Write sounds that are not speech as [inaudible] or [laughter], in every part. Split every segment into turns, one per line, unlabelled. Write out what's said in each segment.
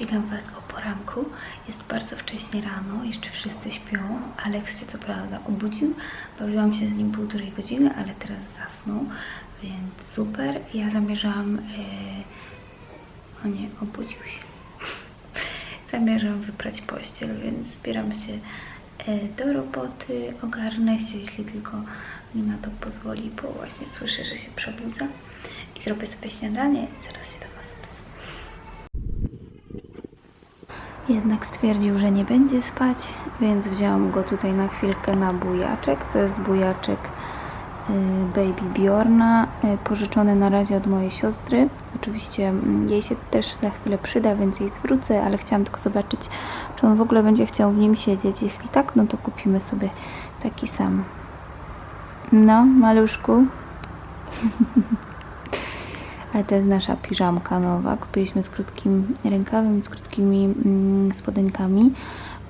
Witam Was o poranku. Jest bardzo wcześnie rano, jeszcze wszyscy śpią. Aleks się co prawda obudził. Bawiłam się z nim półtorej godziny, ale teraz zasnął, więc super. Ja zamierzam... E... O nie, obudził się. [laughs] Zamierzam wyprać pościel, więc zbieram się e, do roboty. Ogarnę się, jeśli tylko mi na to pozwoli, bo właśnie słyszę, że się przebudza. I zrobię sobie śniadanie zaraz Jednak stwierdził, że nie będzie spać, więc wziąłam go tutaj na chwilkę na bujaczek. To jest bujaczek y, Baby Bjorna, y, pożyczony na razie od mojej siostry. Oczywiście mm, jej się też za chwilę przyda, więc jej zwrócę, ale chciałam tylko zobaczyć, czy on w ogóle będzie chciał w nim siedzieć. Jeśli tak, no to kupimy sobie taki sam. No, maluszku. [laughs] Ale to jest nasza piżamka nowa. Kupiliśmy z krótkim rękawem i z krótkimi mm, spodenkami,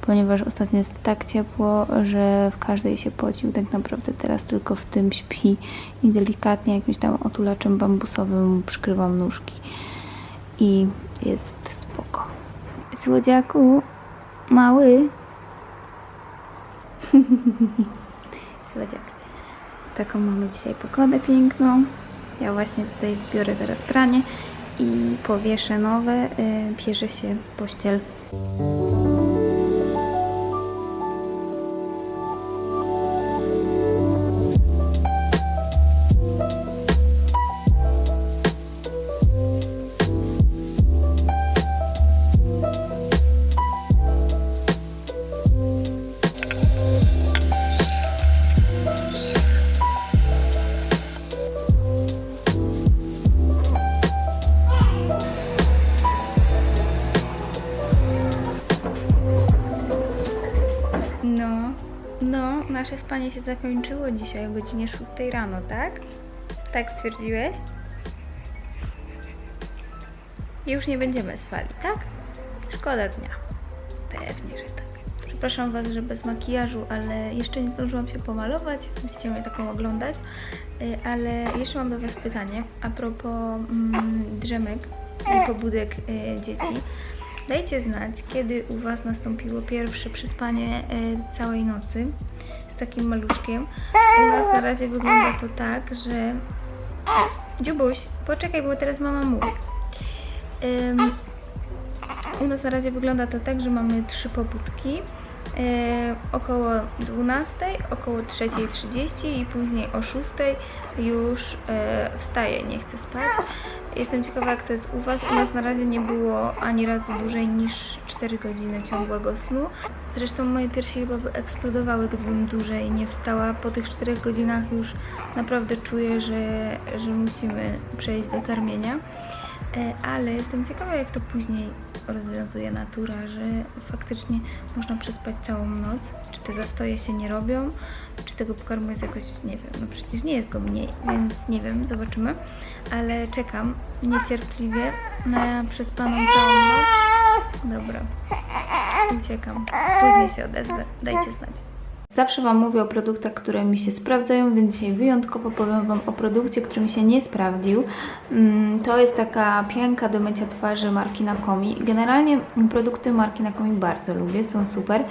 ponieważ ostatnio jest tak ciepło, że w każdej się pocił. Tak naprawdę teraz tylko w tym śpi i delikatnie jakimś tam otulaczem bambusowym przykrywam nóżki. I jest spoko. Słodziaku, mały. [laughs] Słodziak. Taką mamy dzisiaj pogodę piękną. Ja właśnie tutaj zbiorę zaraz pranie i powieszę nowe. Yy, bierze się pościel. Nasze spanie się zakończyło dzisiaj o godzinie 6 rano, tak? Tak stwierdziłeś? Już nie będziemy spali, tak? Szkoda dnia. Pewnie, że tak. Przepraszam Was, że bez makijażu, ale jeszcze nie zdążyłam się pomalować. Musicie mnie taką oglądać. Y, Ale jeszcze mam do Was pytanie a propos mm, drzemek i pobudek y, dzieci. Dajcie znać, kiedy u Was nastąpiło pierwsze przespanie y, całej nocy takim maluszkiem. U nas na razie wygląda to tak, że... Dziubuś, poczekaj, bo teraz mama mówi. Ym, u nas na razie wygląda to tak, że mamy trzy pobudki. E, około 12, około 3.30 i później o 6 już e, wstaje, nie chce spać. Jestem ciekawa jak to jest u Was. U nas na razie nie było ani razu dłużej niż 4 godziny ciągłego snu. Zresztą moje piersi chyba by eksplodowały, gdybym dłużej nie wstała. Po tych 4 godzinach już naprawdę czuję, że, że musimy przejść do karmienia. E, ale jestem ciekawa, jak to później rozwiązuje natura, że faktycznie można przespać całą noc. Czy te zastoje się nie robią, czy tego pokarmu jest jakoś, nie wiem, no przecież nie jest go mniej, więc nie wiem, zobaczymy. Ale czekam niecierpliwie na przespaną całą noc. Dobra, uciekam. Później się odezwę, dajcie znać. Zawsze Wam mówię o produktach, które mi się sprawdzają, więc dzisiaj wyjątkowo powiem Wam o produkcie, który mi się nie sprawdził. Mm, To jest taka pianka do mycia twarzy marki Nakomi. Generalnie produkty marki Nakomi bardzo lubię, są super,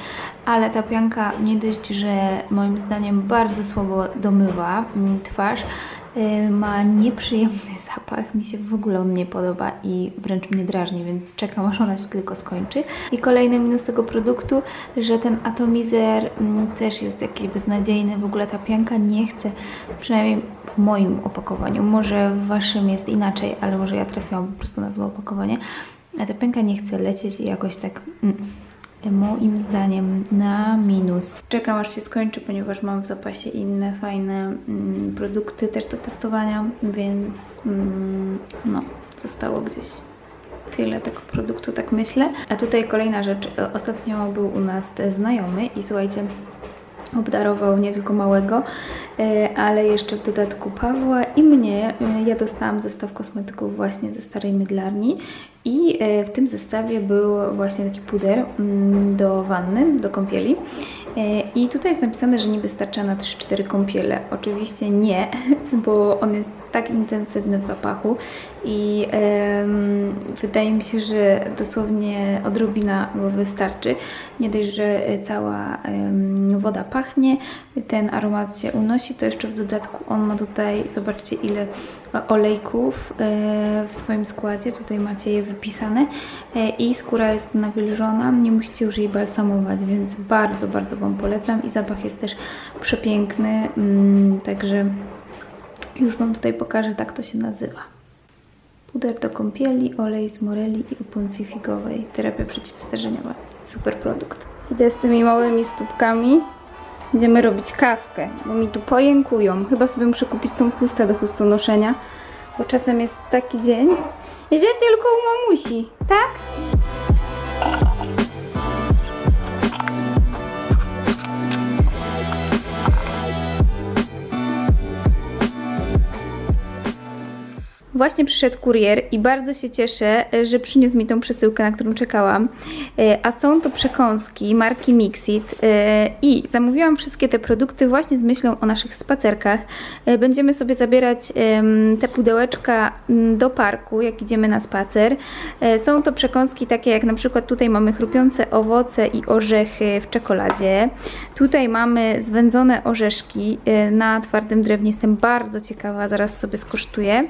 ale ta pianka nie dość, że moim zdaniem bardzo słabo domywa mm, twarz, ma nieprzyjemny [laughs] zapach, mi się w ogóle on nie podoba i wręcz mnie drażni, więc czekam [laughs] aż ona się tylko skończy. I kolejny minus tego produktu, że ten atomizer mm, też jest jakiś beznadziejny, w ogóle ta pianka nie chce, przynajmniej w moim opakowaniu, może w Waszym jest inaczej, ale może ja trafiłam po prostu na złe opakowanie, a ta pianka nie chce lecieć i jakoś tak... Mm, Moim zdaniem na minus. Czekam aż się skończy, ponieważ mam w zapasie inne fajne mm, produkty też do testowania, więc mm, no, zostało gdzieś tyle tego produktu, tak myślę. A tutaj kolejna rzecz. Ostatnio był u nas znajomy i słuchajcie, obdarował nie tylko małego, e, ale jeszcze w dodatku Pawła i mnie. E, Ja dostałam zestaw kosmetyków właśnie ze starej mydlarni i e, w tym zestawie był właśnie taki puder mm, do wanny, do kąpieli. I tutaj jest napisane, że nie wystarcza na 3-4 kąpiele. Oczywiście nie, [laughs] bo on jest tak intensywny w zapachu i wydaje mi się, że dosłownie odrobina go wystarczy. Nie dość, że cała em, woda pachnie, ten aromat się unosi, to jeszcze w dodatku on ma tutaj, zobaczcie ile olejków e, w swoim składzie, tutaj macie je wypisane e, i skóra jest nawilżona, nie musicie już jej balsamować, więc bardzo, bardzo Wam polecam i zapach jest też przepiękny, mm, także już Wam tutaj pokażę, tak to się nazywa. Puder do kąpieli, olej z moreli i opuncji figowej. Terapia przeciwstarzeniowa. Super produkt. Idę z tymi małymi stópkami. Będziemy robić kawkę, bo mi tu pojękują. Chyba sobie muszę kupić tą chustę do chustonoszenia, bo czasem jest taki dzień, że tylko u mamusi, tak? Właśnie przyszedł kurier i bardzo się cieszę, że przyniósł mi tą przesyłkę, na którą czekałam. E, A są to przekąski marki Mixit e, i zamówiłam wszystkie te produkty właśnie z myślą o naszych spacerkach. E, Będziemy sobie zabierać te pudełeczka do parku, jak idziemy na spacer. E, Są to przekąski takie jak na przykład tutaj mamy chrupiące owoce i orzechy w czekoladzie. Tutaj mamy zwędzone orzeszki e, na twardym drewnie. Jestem bardzo ciekawa, zaraz sobie skosztuję.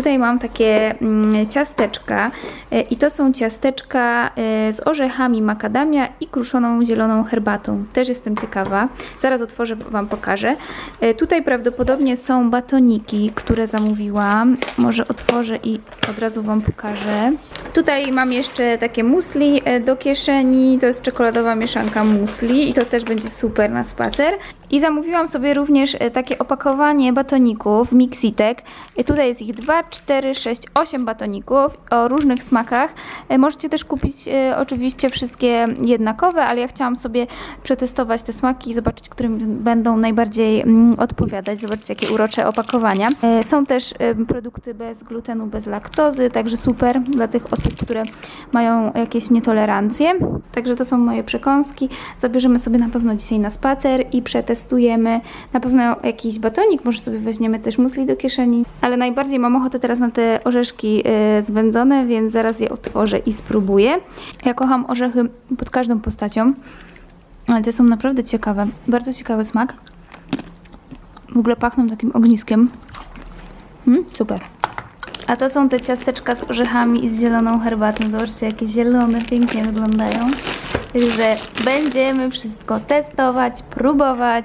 Tutaj mam takie mm, ciasteczka e, i to są ciasteczka e, z orzechami makadamia i kruszoną zieloną herbatą. Też jestem ciekawa. Zaraz otworzę, Wam pokażę. E, Tutaj prawdopodobnie są batoniki, które zamówiłam. Może otworzę i od razu Wam pokażę. Tutaj mam jeszcze takie musli do kieszeni. To jest czekoladowa mieszanka musli i to też będzie super na spacer. I zamówiłam sobie również e, takie opakowanie batoników Mixitek. E, Tutaj jest ich 2, 4, 6, 8 batoników o różnych smakach. E, Możecie też kupić oczywiście wszystkie jednakowe, ale ja chciałam sobie przetestować te smaki i zobaczyć, którym będą najbardziej mm, odpowiadać. Zobaczcie, jakie urocze opakowania. Są też produkty bez glutenu, bez laktozy, także super dla tych osób, które mają jakieś nietolerancje. Także to są moje przekąski. Zabierzemy sobie na pewno dzisiaj na spacer i przetestujemy na pewno jakiś batonik, może sobie weźmiemy też musli do kieszeni, ale najbardziej mam ochotę teraz na te orzeszki e, zwędzone, więc zaraz je otworzę i spróbuję. Ja kocham orzechy pod każdą postacią, ale te są naprawdę ciekawe. Bardzo ciekawy smak. W ogóle pachną takim ogniskiem. Mm, super. A to są te ciasteczka z orzechami i z zieloną herbatą. Zobaczcie, jakie zielone, pięknie wyglądają. Także będziemy wszystko testować, próbować.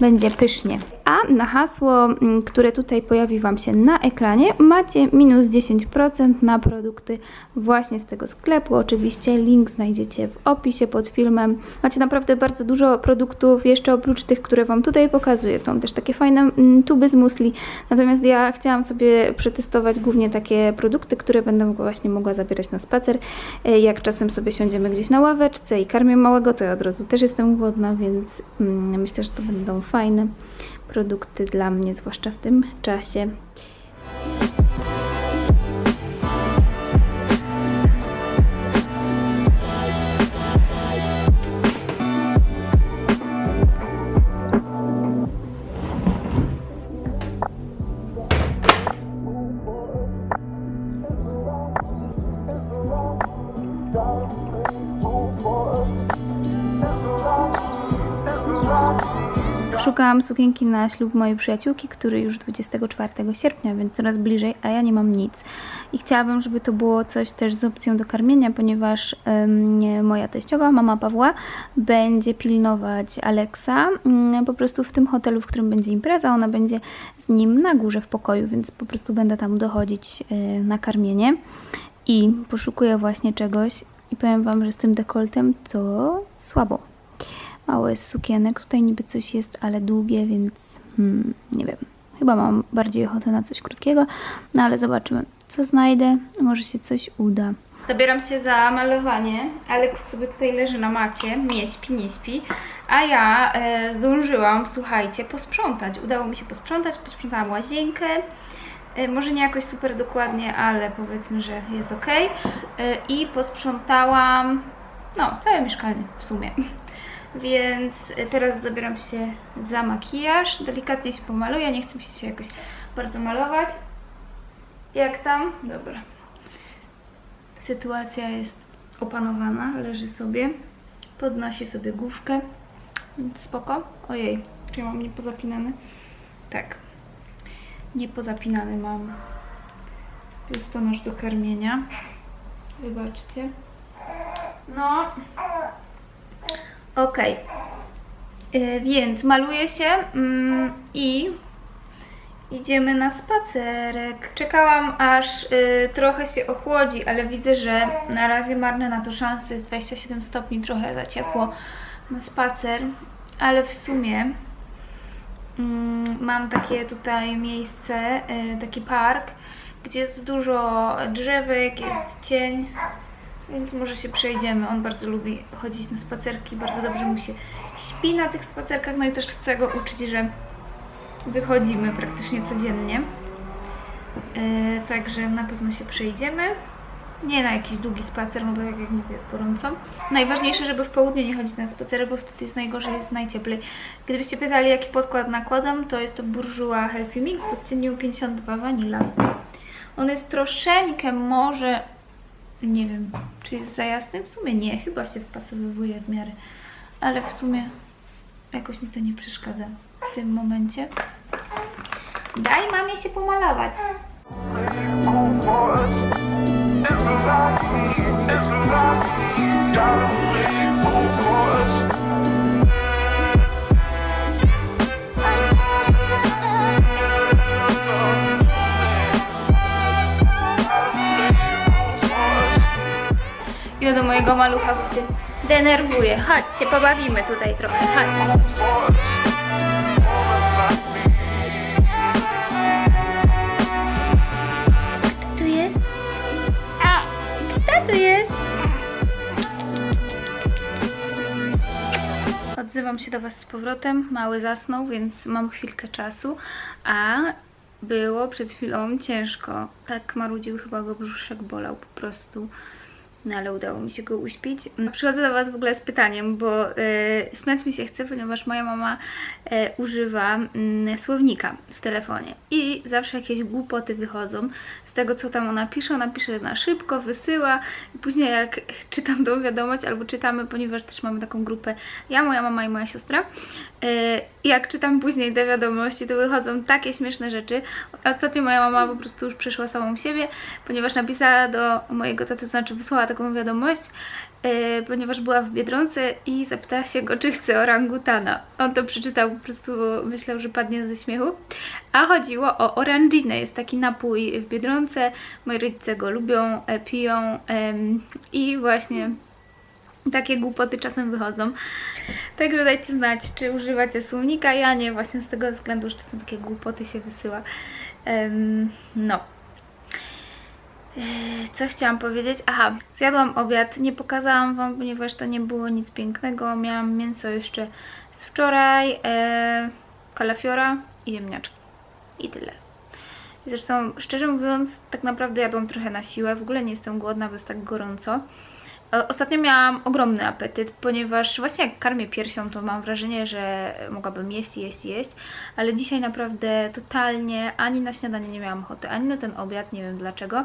Będzie pysznie. A na hasło, mm, które tutaj pojawi Wam się na ekranie, macie minus 10% na produkty właśnie z tego sklepu. Oczywiście link znajdziecie w opisie pod filmem. Macie naprawdę bardzo dużo produktów, jeszcze oprócz tych, które Wam tutaj pokazuję. Są też takie fajne mm, tuby z musli. Natomiast ja chciałam sobie przetestować głównie takie produkty, które będę właśnie mogła zabierać na spacer. E, Jak czasem sobie siądziemy gdzieś na ławeczce i karmię małego, to ja od razu też jestem głodna, więc mm, myślę, że to będą fajne produkty dla mnie, zwłaszcza w tym czasie. Szukałam sukienki na ślub mojej przyjaciółki, który już 24 sierpnia, więc coraz bliżej, a ja nie mam nic. I chciałabym, żeby to było coś też z opcją do karmienia, ponieważ em, moja teściowa, mama Pawła, będzie pilnować Aleksa mm, po prostu w tym hotelu, w którym będzie impreza. Ona będzie z nim na górze w pokoju, więc po prostu będę tam dochodzić e, na karmienie. I poszukuję właśnie czegoś i powiem Wam, że z tym dekoltem to słabo mało jest sukienek. Tutaj niby coś jest, ale długie, więc hmm, nie wiem. Chyba mam bardziej ochotę na coś krótkiego, no ale zobaczymy, co znajdę. Może się coś uda. Zabieram się za malowanie. Aleks sobie tutaj leży na macie, nie śpi, nie śpi. A ja e, zdążyłam, słuchajcie, posprzątać. Udało mi się posprzątać, posprzątałam łazienkę. E, Może nie jakoś super dokładnie, ale powiedzmy, że jest ok. E, I posprzątałam, no, całe mieszkanie w sumie. Więc teraz zabieram się za makijaż. Delikatnie się pomaluję, nie chcę mi się jakoś bardzo malować. Jak tam? Dobra. Sytuacja jest opanowana, leży sobie, podnosi sobie główkę. Spoko. Ojej, czy ja mam niepozapinany? Tak. Niepozapinany mam. Jest to nóż do karmienia. Wybaczcie. No. Okej. Y, Więc maluję się mm, i idziemy na spacerek. Czekałam aż y, trochę się ochłodzi, ale widzę, że na razie marne na to szanse. Jest 27 stopni, trochę za ciepło na spacer, ale w sumie mm, mam takie tutaj miejsce, y, taki park, gdzie jest dużo drzewek, jest cień, więc może się przejdziemy. On bardzo lubi chodzić na spacerki, bardzo dobrze mu się śpi na tych spacerkach, no i też chcę go uczyć, że wychodzimy praktycznie codziennie. Yy, także na pewno się przejdziemy. Nie na jakiś długi spacer, no bo tak jak mówię, jest gorąco. Najważniejsze, żeby w południe nie chodzić na spacery, bo wtedy jest najgorzej, jest najcieplej. Gdybyście pytali, jaki podkład nakładam, to jest to Bourjois Healthy Mix w odcieniu 52 Vanilla. On jest troszeczkę może, nie wiem, czy jest za jasny? W sumie nie, chyba się wpasowywuje w miarę. Ale w sumie jakoś mi to nie przeszkadza w tym momencie. Daj mamie się pomalować. Do mojego malucha bo się denerwuje. Chodź, się pobawimy tutaj trochę. Chodź. Tu jest? A, kto tu jest? Odzywam się do Was z powrotem. Mały zasnął, więc mam chwilkę czasu. A było przed chwilą ciężko. Tak marudził, chyba go brzuszek bolał po prostu. No ale udało mi się go uśpić. Przychodzę do Was w ogóle z pytaniem, bo y, śmiać mi się chce, ponieważ moja mama y, używa y, słownika w telefonie i zawsze jakieś głupoty wychodzą tego, co tam ona pisze. Ona pisze na szybko, wysyła później jak [laughs] czytam tą wiadomość albo czytamy, ponieważ też mamy taką grupę, ja, moja mama i moja siostra, y, jak czytam później te wiadomości, to wychodzą takie śmieszne rzeczy. Ostatnio moja mama po prostu już przeszła samą siebie, ponieważ napisała do mojego taty, to znaczy wysłała taką wiadomość, ponieważ była w Biedronce i zapytała się go, czy chce orangutana. On to przeczytał, po prostu myślał, że padnie ze śmiechu. A chodziło o oranginę. Jest taki napój w Biedronce, moi rodzice go lubią, e, piją i właśnie takie głupoty czasem wychodzą. Także dajcie znać, czy używacie słownika. Ja nie, właśnie z tego względu, że czasem takie głupoty się wysyła. No. Eee, Co chciałam powiedzieć? Aha, zjadłam obiad. Nie pokazałam Wam, ponieważ to nie było nic pięknego. Miałam mięso jeszcze z wczoraj, e, kalafiora i ziemniaczki. I tyle. Zresztą, szczerze mówiąc, tak naprawdę jadłam trochę na siłę. W ogóle nie jestem głodna, bo jest tak gorąco. E, Ostatnio miałam ogromny apetyt, ponieważ właśnie jak karmię piersią, to mam wrażenie, że mogłabym jeść, jeść, jeść, ale dzisiaj naprawdę totalnie ani na śniadanie nie miałam ochoty, ani na ten obiad, nie wiem dlaczego,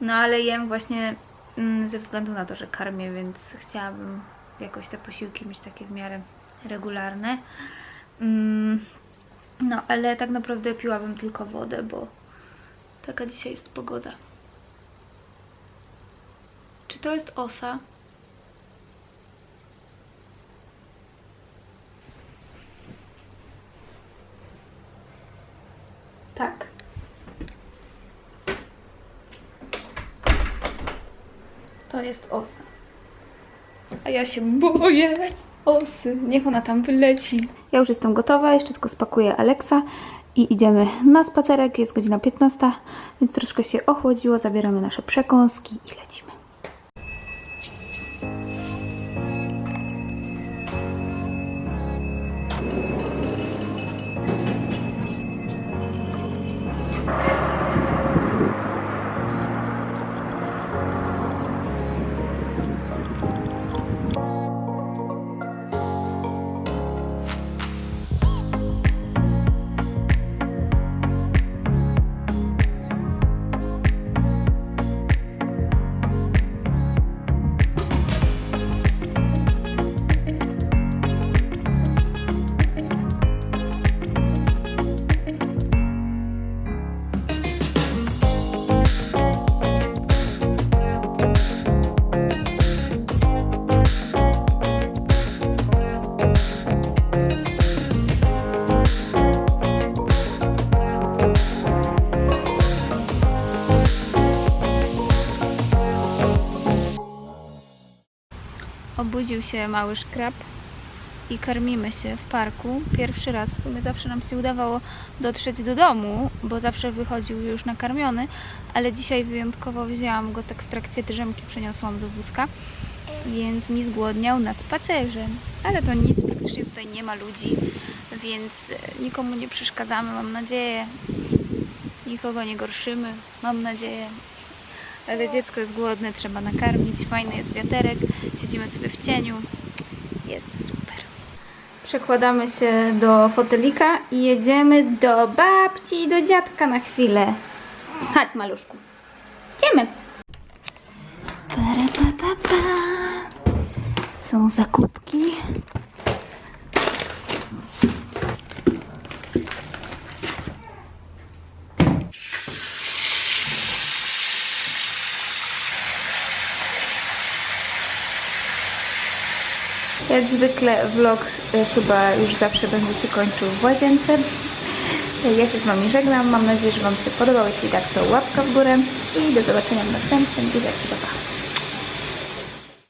no ale jem właśnie mm, ze względu na to, że karmię, więc chciałabym jakoś te posiłki mieć takie w miarę regularne. Mm, No, ale tak naprawdę piłabym tylko wodę, bo taka dzisiaj jest pogoda. Czy to jest osa? To jest osa. A ja się boję osy. Niech ona tam wyleci. Ja już jestem gotowa, jeszcze tylko spakuję Alexa i idziemy na spacerek. Jest godzina 15, więc troszkę się ochłodziło. Zabieramy nasze przekąski i lecimy. Się mały szkrab i karmimy się w parku. Pierwszy raz w sumie zawsze nam się udawało dotrzeć do domu, bo zawsze wychodził już nakarmiony, ale dzisiaj wyjątkowo wzięłam go tak w trakcie drzemki, przeniosłam do wózka, więc mi zgłodniał na spacerze. Ale to nic, praktycznie tutaj nie ma ludzi, więc e, nikomu nie przeszkadzamy, mam nadzieję. Nikogo nie gorszymy, mam nadzieję. Ale dziecko jest głodne, trzeba nakarmić, fajny jest wiaterek, siedzimy sobie w cieniu, jest super. Przekładamy się do fotelika i jedziemy do babci, do dziadka na chwilę. Chodź maluszku, idziemy. Para, pa, pa, pa. Są zakupki. Jak zwykle vlog y, chyba już zawsze będzie się kończył w łazience. Ja się z Wami żegnam. Mam nadzieję, że Wam się podobał. Jeśli tak, to łapka w górę i do zobaczenia w następnym. Buziaki, pa, pa.